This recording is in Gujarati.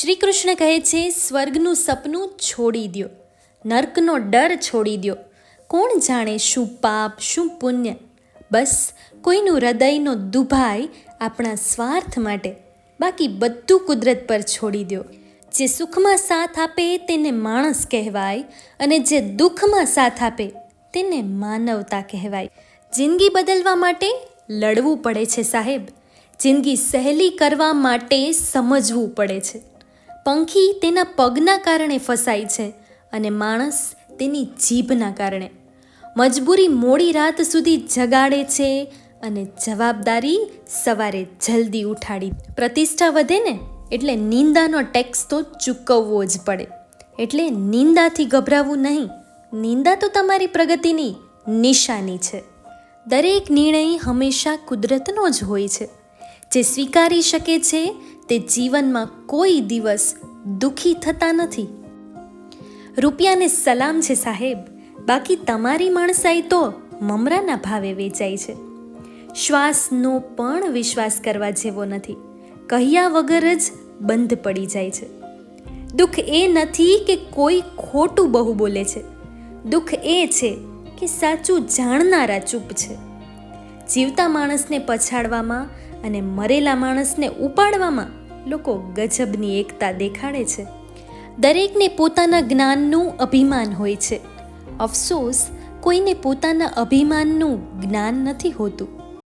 શ્રી કૃષ્ણ કહે છે, સ્વર્ગનું સપનું છોડી દ્યો. નર્કનો ડર છોડી દ્યો. કોણ જાણે શું પાપ, શું પુણ્ય? બસ, કોઈનું હૃદયનો દુભાઈ આપણા સ્વાર્થ માટે. બાકી બધું કુદરત પર છોડી દ્યો. જે સુખમાં સાથ આપે તેને માણસ કહેવાય અને જે દુઃખમાં સાથ આપે તેને માનવતા કહેવાય. જિંદગી બદલવા માટે લડવું પડે છે સાહેબ. જિંદગી સહેલી કરવા માટે સમજવું પડે છે. પંખી તેના પગના કારણે ફસાય છે અને માણસ તેની જીભના કારણે. મજબૂરી મોડી રાત સુધી જગાડે છે અને જવાબદારી સવારે જલ્દી ઉઠાડી. પ્રતિષ્ઠા વધે ને એટલે નિંદાનો ટેક્સ તો ચૂકવવો જ પડે. એટલે નિંદાથી ગભરાવું નહીં. નિંદા તો તમારી પ્રગતિની નિશાની છે. દરેક નિર્ણય હંમેશા કુદરતનો જ હોય છે. જે સ્વીકારી શકે છે તે જીવનમાં કોઈ દિવસ દુઃખી થતા નથી. રૂપિયાને સલામ છે સાહેબ. બાકી તમારી માણસાઈ તો મમરાના ભાવે વેચાય છે. શ્વાસનો પણ વિશ્વાસ કરવા જેવો નથી. કહ્યા વગર જ બંધ પડી જાય છે. દુઃખ એ નથી કે કોઈ ખોટું બહુ બોલે છે. દુઃખ એ છે કે સાચું જાણનારા ચૂપ છે. જીવતા માણસને પછાડવામાં અને મરેલા માણસને ઉપાડવામાં લોકો ગજબની એકતા દેખાડે છે. દરેકને પોતાના જ્ઞાનનું અભિમાન હોય છે. અફસોસ કોઈને પોતાના અભિમાનનું જ્ઞાન નથી હોતું.